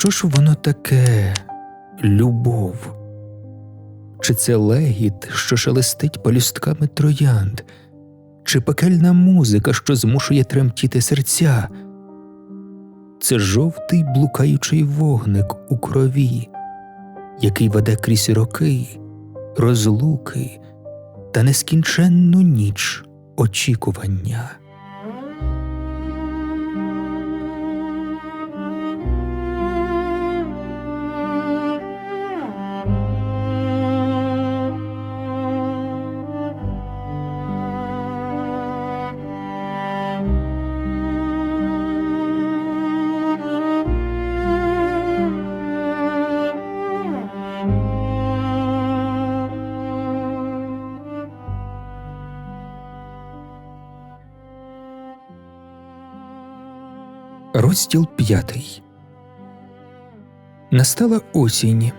Що ж воно таке любов? Чи це легіт, що шелестить палюстками троянд, чи пекельна музика, що змушує тремтіти серця? Це жовтий блукаючий вогник у крові, який веде крізь роки, розлуки та нескінченну ніч очікування. Розділ п'ятий. Настала осінь.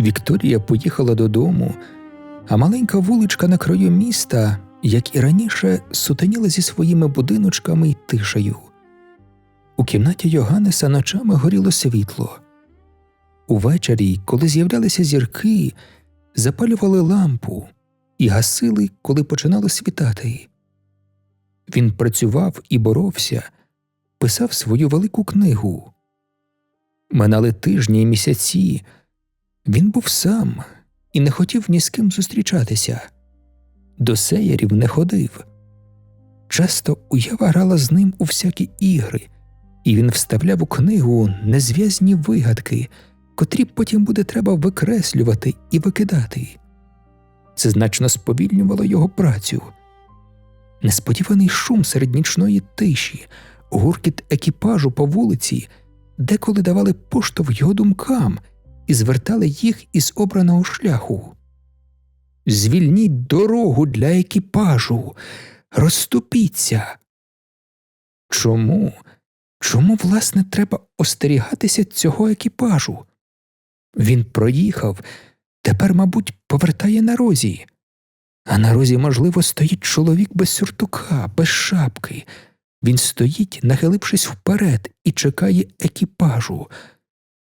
Вікторія поїхала додому, а маленька вуличка на краю міста, як і раніше, сутеніла зі своїми будиночками й тишею. У кімнаті Йоганнеса ночами горіло світло. Увечері, коли з'являлися зірки, запалювали лампу і гасили, коли починало світати. Він працював і боровся писав свою велику книгу. Минали тижні й місяці. Він був сам і не хотів ні з ким зустрічатися. До сеєрів не ходив. Часто уява грала з ним у всякі ігри, і він вставляв у книгу незв'язні вигадки, котрі потім буде треба викреслювати і викидати. Це значно сповільнювало його працю. Несподіваний шум серед нічної тиші, гуркіт екіпажу по вулиці, деколи давали поштовх його думкам і звертали їх із обраного шляху. Звільніть дорогу для екіпажу, розступіться. Чому? Чому, власне, треба остерігатися цього екіпажу? Він проїхав, тепер, мабуть, повертає на розі. А на розі, можливо, стоїть чоловік без сюртука, без шапки, він стоїть, нахилившись вперед, і чекає екіпажу.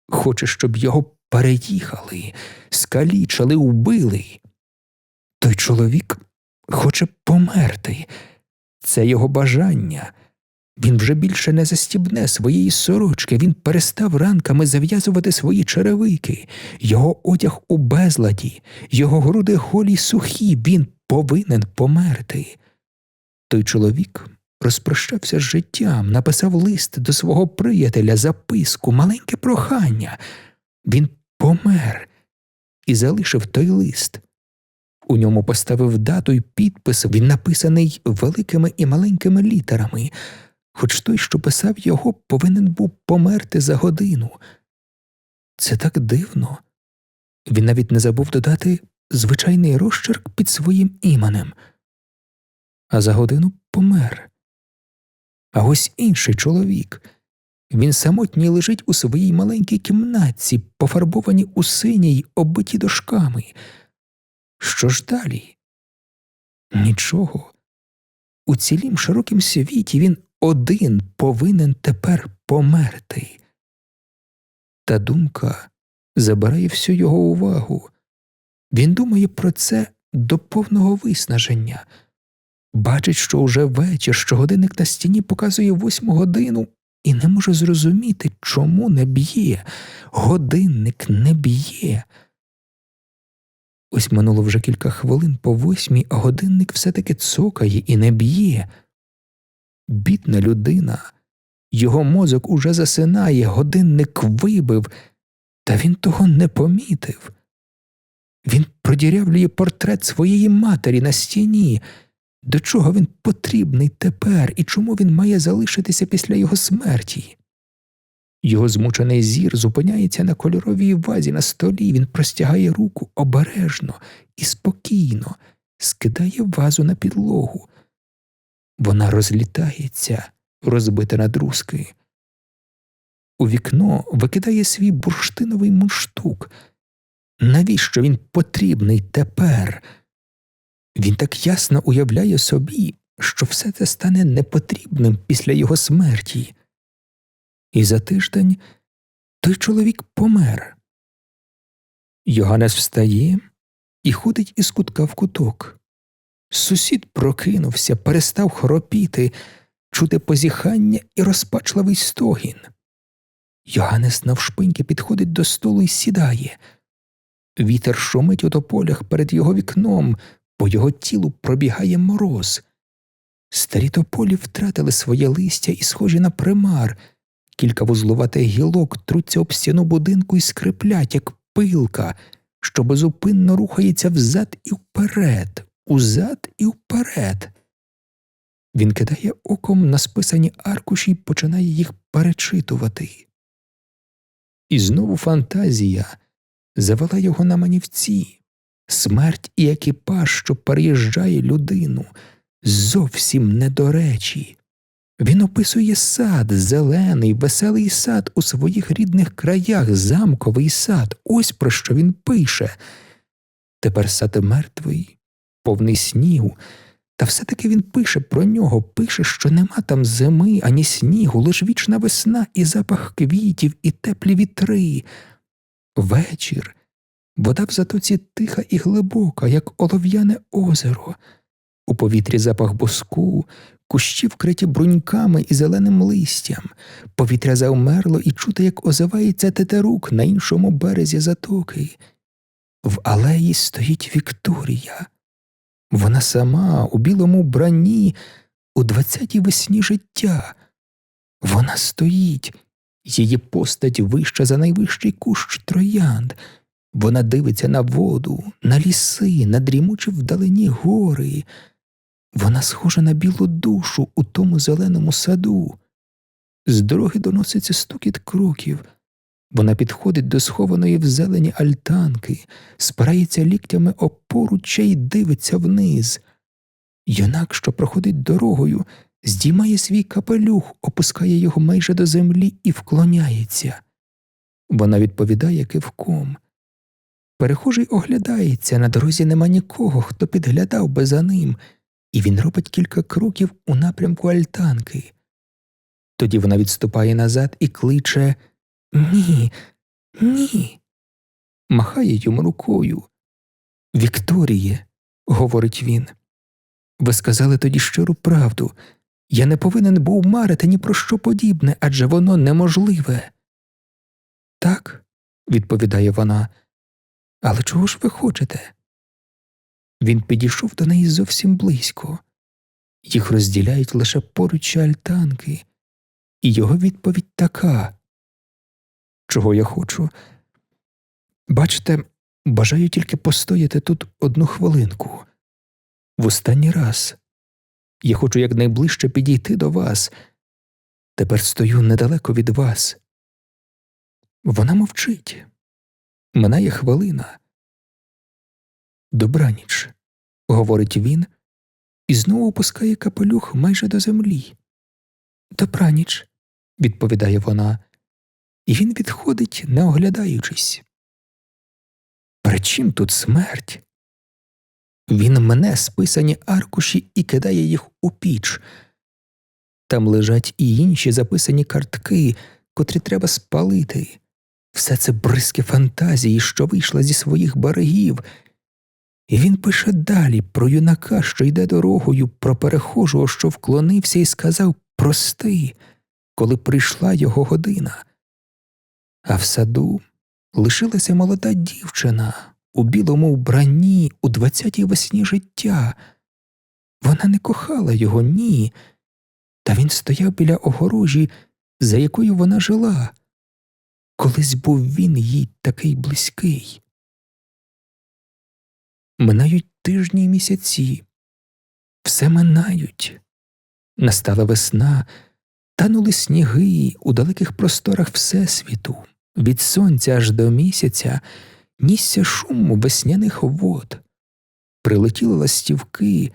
Хоче, щоб його переїхали, скалічили, убили. Той чоловік хоче померти. Це його бажання. Він вже більше не застібне своєї сорочки, він перестав ранками зав'язувати свої черевики, його одяг у безладі, його груди голі сухі, він повинен померти. Той чоловік розпрощався з життям, написав лист до свого приятеля, записку, маленьке прохання. Він помер і залишив той лист. У ньому поставив дату й підпис, він написаний великими і маленькими літерами, хоч той, що писав його, повинен був померти за годину. Це так дивно. Він навіть не забув додати звичайний розчерк під своїм іменем, а за годину помер. А ось інший чоловік. Він самотній лежить у своїй маленькій кімнатці, пофарбовані у синій, оббиті дошками. Що ж далі? Нічого. У цілім широкім світі він один повинен тепер померти. Та думка забирає всю його увагу. Він думає про це до повного виснаження. Бачить, що уже вечір, що годинник на стіні показує восьму годину, і не може зрозуміти, чому не б'є. Годинник не б'є. Ось минуло вже кілька хвилин по восьмій, а годинник все таки цокає і не б'є. Бідна людина. Його мозок уже засинає, годинник вибив, та він того не помітив. Він продірявлює портрет своєї матері на стіні. До чого він потрібний тепер і чому він має залишитися після його смерті? Його змучений зір зупиняється на кольоровій вазі на столі, він простягає руку обережно і спокійно, скидає вазу на підлогу. Вона розлітається, розбита на друзки. У вікно викидає свій бурштиновий мундштук. Навіщо він потрібний тепер? Він так ясно уявляє собі, що все це стане непотрібним після його смерті. І за тиждень той чоловік помер. Йоганнес встає і ходить із кутка в куток. Сусід прокинувся, перестав хропіти, чути позіхання і розпачливий стогін. Йоганнес навшпиньки підходить до столу і сідає. Вітер шумить у тополях перед його вікном, по його тілу пробігає мороз. Старі тополі втратили своє листя і схожі на примар. Кілька вузлуватих гілок труться об стіну будинку і скриплять, як пилка, що безупинно рухається взад і вперед, узад і вперед. Він кидає оком на списані аркуші і починає їх перечитувати. І знову фантазія завела його на манівці, смерть і екіпаж, що переїжджає людину, зовсім не до речі. Він описує сад, зелений, веселий сад у своїх рідних краях, замковий сад, ось про що він пише. Тепер сад мертвий, повний снігу, та все-таки він пише про нього, пише, що нема там зими, ані снігу, лиш вічна весна і запах квітів, і теплі вітри. Вечір, вода в затоці тиха і глибока, як олов'яне озеро, у повітрі запах боску, кущі вкриті бруньками і зеленим листям, повітря завмерло і чути, як озивається тетерук на іншому березі затоки. В алеї стоїть Вікторія. Вона сама у білому бранні, у двадцятій весні життя. Вона стоїть, її постать вища за найвищий кущ троянд. Вона дивиться на воду, на ліси, на дрімучі вдалині гори. Вона схожа на білу душу у тому зеленому саду. З дороги доноситься стукіт кроків. Вона підходить до схованої в зелені альтанки, спирається ліктями об поруччя й дивиться вниз. Юнак, що проходить дорогою, здіймає свій капелюх, опускає його майже до землі і вклоняється. Вона відповідає кивком. Перехожий оглядається, на дорозі нема нікого, хто підглядав би за ним, і він робить кілька кроків у напрямку альтанки. Тоді вона відступає назад і кличе Ні, ні. Махає йому рукою. Вікторіє, говорить він, ви сказали тоді щиру правду. Я не повинен був марити ні про що подібне, адже воно неможливе. Так, відповідає вона, але чого ж ви хочете? Він підійшов до неї зовсім близько, їх розділяють лише поруч альтанки, і його відповідь така чого я хочу. Бачите, бажаю тільки постояти тут одну хвилинку. В останній раз я хочу якнайближче підійти до вас. Тепер стою недалеко від вас. Вона мовчить. Минає хвилина. Добраніч, говорить він, і знову опускає капелюх майже до землі. Добраніч, відповідає вона, і він відходить, не оглядаючись. При чим тут смерть? Він мене списані аркуші і кидає їх у піч. Там лежать і інші записані картки, котрі треба спалити. Все це бризки фантазії, що вийшла зі своїх берегів. І він пише далі про юнака, що йде дорогою, про перехожого, що вклонився і сказав Прости, коли прийшла його година. А в саду лишилася молода дівчина у білому вбранні у двадцятій весні життя. Вона не кохала його, ні, та він стояв біля огорожі, за якою вона жила. Колись був він їй такий близький. Минають тижні й місяці, все минають. Настала весна, танули сніги у далеких просторах Всесвіту, від сонця аж до місяця нісся шум весняних вод, прилетіли ластівки,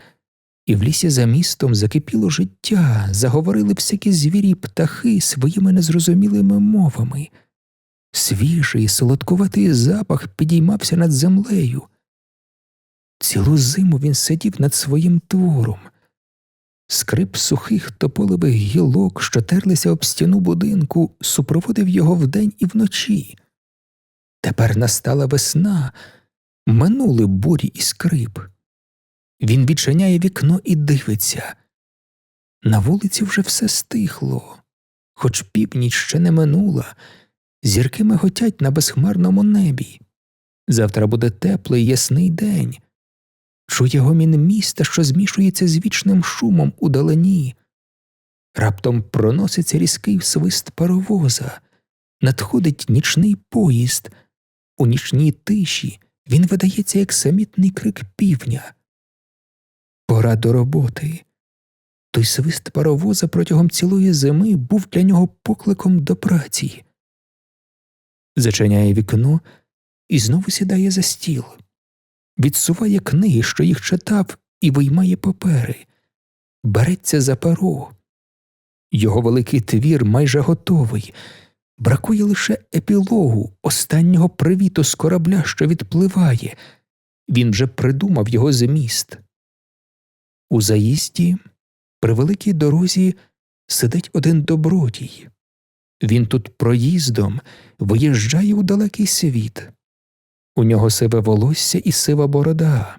і в лісі за містом закипіло життя, заговорили всякі звірі птахи своїми незрозумілими мовами. Свіжий, солодкуватий запах підіймався над землею. Цілу зиму він сидів над своїм твором, Скрип сухих тополевих гілок, що терлися об стіну будинку, супроводив його вдень і вночі. Тепер настала весна, минули бурі і скрип. Він відчиняє вікно і дивиться. На вулиці вже все стихло, хоч північ ще не минула, зірки миготять на безхмарному небі. Завтра буде теплий ясний день. Чує гомін міста, що змішується з вічним шумом у далині. Раптом проноситься різкий свист паровоза, надходить нічний поїзд. У нічній тиші він видається, як самітний крик півня. Пора до роботи. Той свист паровоза протягом цілої зими був для нього покликом до праці. Зачиняє вікно і знову сідає за стіл, відсуває книги, що їх читав, і виймає папери, береться за перо. Його великий твір майже готовий. Бракує лише епілогу, останнього привіту з корабля, що відпливає. Він вже придумав його зміст. У заїзді, при великій дорозі, сидить один добродій. Він тут проїздом виїжджає у далекий світ. У нього сиве волосся і сива борода.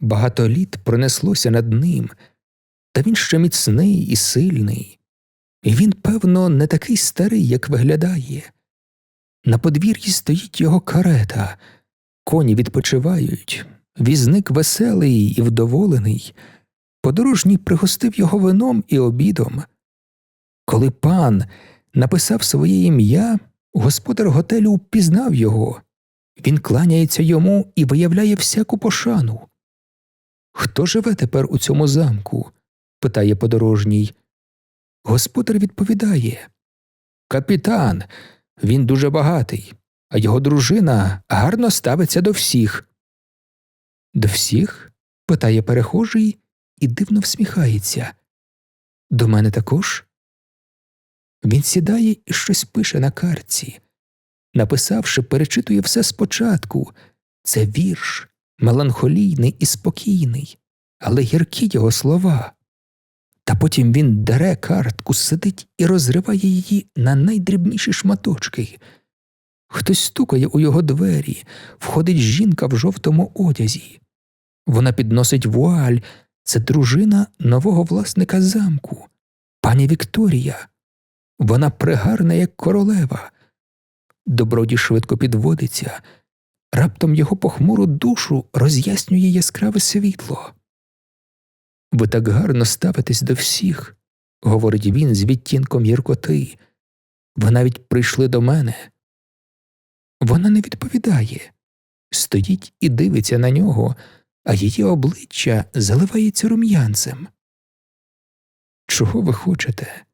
Багато літ пронеслося над ним, та він ще міцний і сильний. І він, певно, не такий старий, як виглядає. На подвір'ї стоїть його карета, коні відпочивають, візник веселий і вдоволений. Подорожній пригостив його вином і обідом. Коли пан написав своє ім'я, господар готелю впізнав його. Він кланяється йому і виявляє всяку пошану. Хто живе тепер у цьому замку? питає подорожній. Господар відповідає Капітан, він дуже багатий, а його дружина гарно ставиться до всіх. До всіх? питає перехожий і дивно всміхається. До мене також? Він сідає і щось пише на картці. Написавши, перечитує все спочатку. Це вірш, меланхолійний і спокійний, але гіркі його слова. Та потім він дере картку, сидить і розриває її на найдрібніші шматочки. Хтось стукає у його двері, входить жінка в жовтому одязі. Вона підносить вуаль, це дружина нового власника замку, пані Вікторія. Вона пригарна, як королева. Добродій швидко підводиться, раптом його похмуру душу роз'яснює яскраве світло. Ви так гарно ставитесь до всіх, говорить він з відтінком гіркоти. Ви навіть прийшли до мене. Вона не відповідає, стоїть і дивиться на нього, а її обличчя заливається рум'янцем. Чого ви хочете?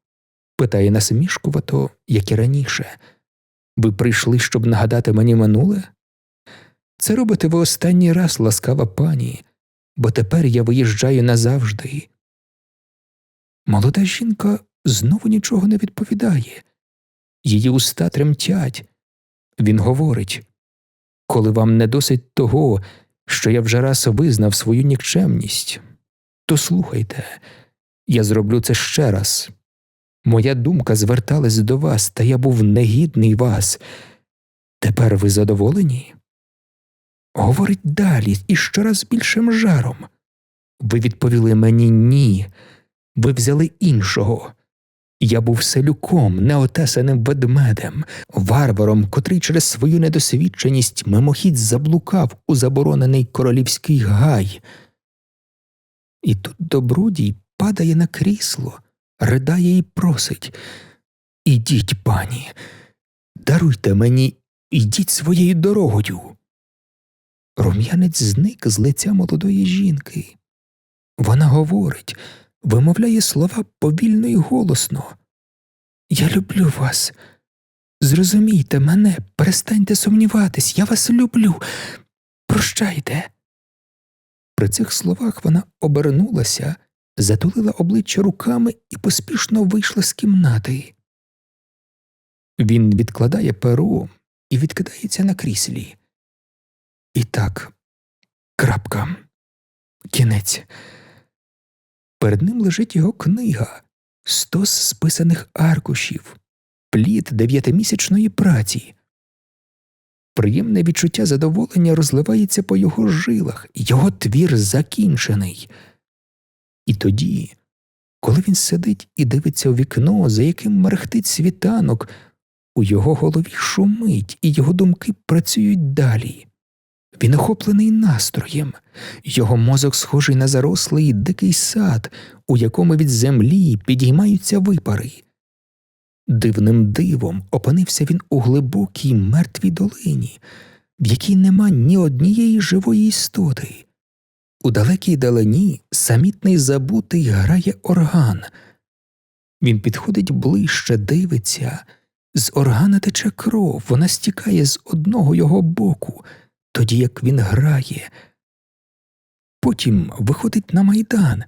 Питає насмішкувато, як і раніше. Ви прийшли, щоб нагадати мені минуле? Це робите ви останній раз, ласкава пані, бо тепер я виїжджаю назавжди. Молода жінка знову нічого не відповідає. Її уста тремтять. Він говорить коли вам не досить того, що я вже раз визнав свою нікчемність, то слухайте, я зроблю це ще раз. Моя думка зверталась до вас, та я був негідний вас. Тепер ви задоволені? Говорить далі і щораз більшим жаром. Ви відповіли мені ні, ви взяли іншого. Я був селюком, неотесаним ведмедем, варваром, котрий через свою недосвідченість мимохідь заблукав у заборонений королівський гай. І тут добродій падає на крісло, ридає і просить Ідіть, пані, даруйте мені, ідіть своєю дорогою. Рум'янець зник з лиця молодої жінки. Вона говорить, вимовляє слова повільно і голосно. Я люблю вас. Зрозумійте мене, перестаньте сумніватись, я вас люблю. Прощайте. При цих словах вона обернулася, затулила обличчя руками і поспішно вийшла з кімнати. Він відкладає перо і відкидається на кріслі. І так, крапка, кінець. Перед ним лежить його книга, стос списаних аркушів, плід дев'ятимісячної праці. Приємне відчуття задоволення розливається по його жилах, його твір закінчений. І тоді, коли він сидить і дивиться у вікно, за яким мерехтить світанок, у його голові шумить, і його думки працюють далі. Він охоплений настроєм, його мозок схожий на зарослий дикий сад, у якому від землі підіймаються випари. Дивним дивом опинився він у глибокій мертвій долині, в якій нема ні однієї живої істоти. У далекій далині самітний забутий грає орган. Він підходить ближче, дивиться. З органа тече кров, вона стікає з одного його боку, тоді як він грає. Потім виходить на майдан.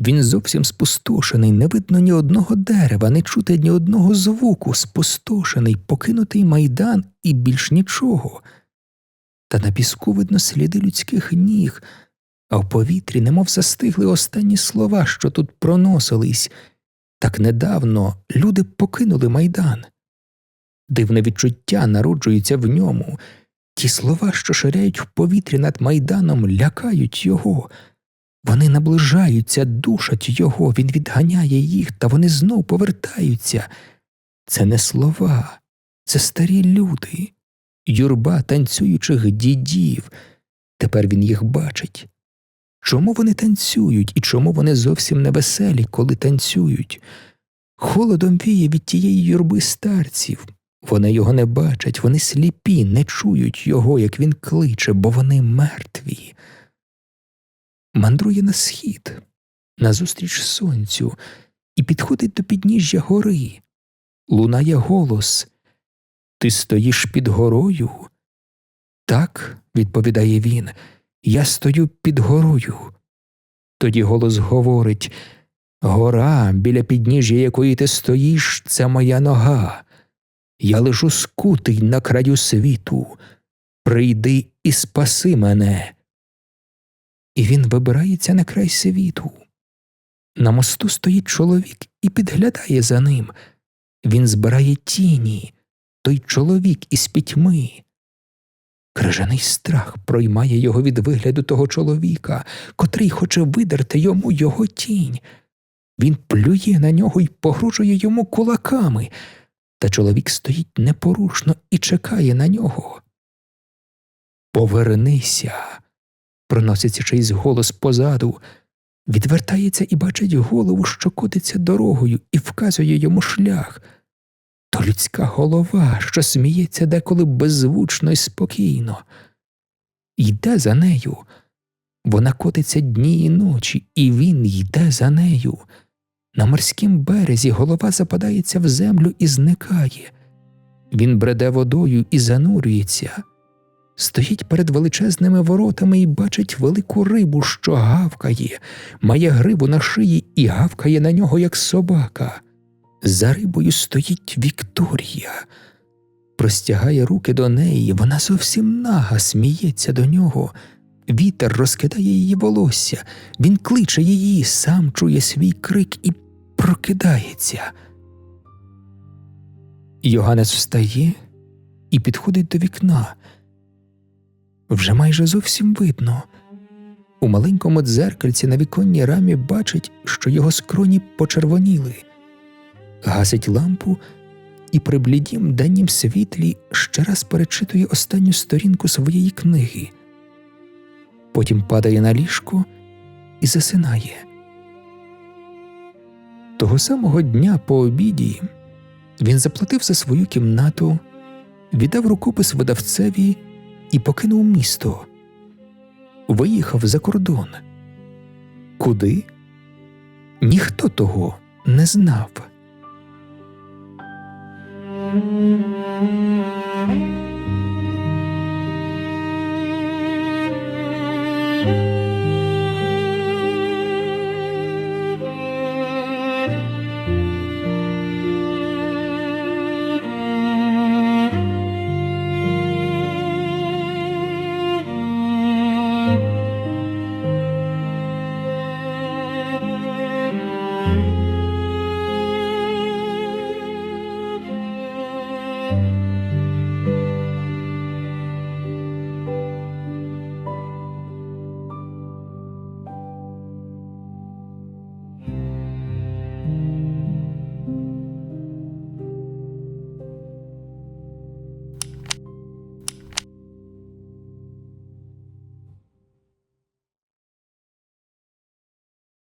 Він зовсім спустошений, не видно ні одного дерева, не чути ні одного звуку, спустошений, покинутий майдан і більш нічого. Та на піску видно сліди людських ніг, а в повітрі немов застигли останні слова, що тут проносились. Так недавно люди покинули майдан. Дивне відчуття народжується в ньому. Ті слова, що ширяють в повітрі над майданом, лякають його. Вони наближаються, душать його, він відганяє їх, та вони знов повертаються. Це не слова, це старі люди, юрба танцюючих дідів. Тепер він їх бачить. Чому вони танцюють і чому вони зовсім не веселі, коли танцюють? Холодом віє від тієї юрби старців. Вони його не бачать, вони сліпі, не чують його, як він кличе, бо вони мертві. Мандрує на схід, назустріч сонцю, і підходить до підніжжя гори. Лунає голос Ти стоїш під горою? Так, відповідає він, я стою під горою. Тоді голос говорить Гора, біля підніжжя якої ти стоїш, це моя нога. Я лежу скутий на краю світу. Прийди і спаси мене. І він вибирається на край світу. На мосту стоїть чоловік і підглядає за ним. Він збирає тіні, той чоловік із пітьми. Крижаний страх проймає його від вигляду того чоловіка, котрий хоче видерти йому його тінь. Він плює на нього і погрожує йому кулаками, та чоловік стоїть непорушно і чекає на нього. Повернися, проноситься чийсь голос позаду, відвертається і бачить голову, що котиться дорогою, і вказує йому шлях. То людська голова, що сміється деколи беззвучно і спокійно. Йде за нею. Вона котиться дні і ночі, і він йде за нею. На морськім березі голова западається в землю і зникає. Він бреде водою і занурюється, стоїть перед величезними воротами і бачить велику рибу, що гавкає, має гриву на шиї і гавкає на нього, як собака. За рибою стоїть Вікторія, простягає руки до неї, вона зовсім нага сміється до нього. Вітер розкидає її волосся, він кличе її, сам чує свій крик і прокидається. Йоганнес встає і підходить до вікна. Вже майже зовсім видно. У маленькому дзеркальці на віконній рамі бачить, що його скроні почервоніли, гасить лампу і при блідім деннім світлі ще раз перечитує останню сторінку своєї книги. Потім падає на ліжко і засинає. Того самого дня по обіді він заплатив за свою кімнату, віддав рукопис видавцеві і покинув місто. Виїхав за кордон. Куди? Ніхто того не знав.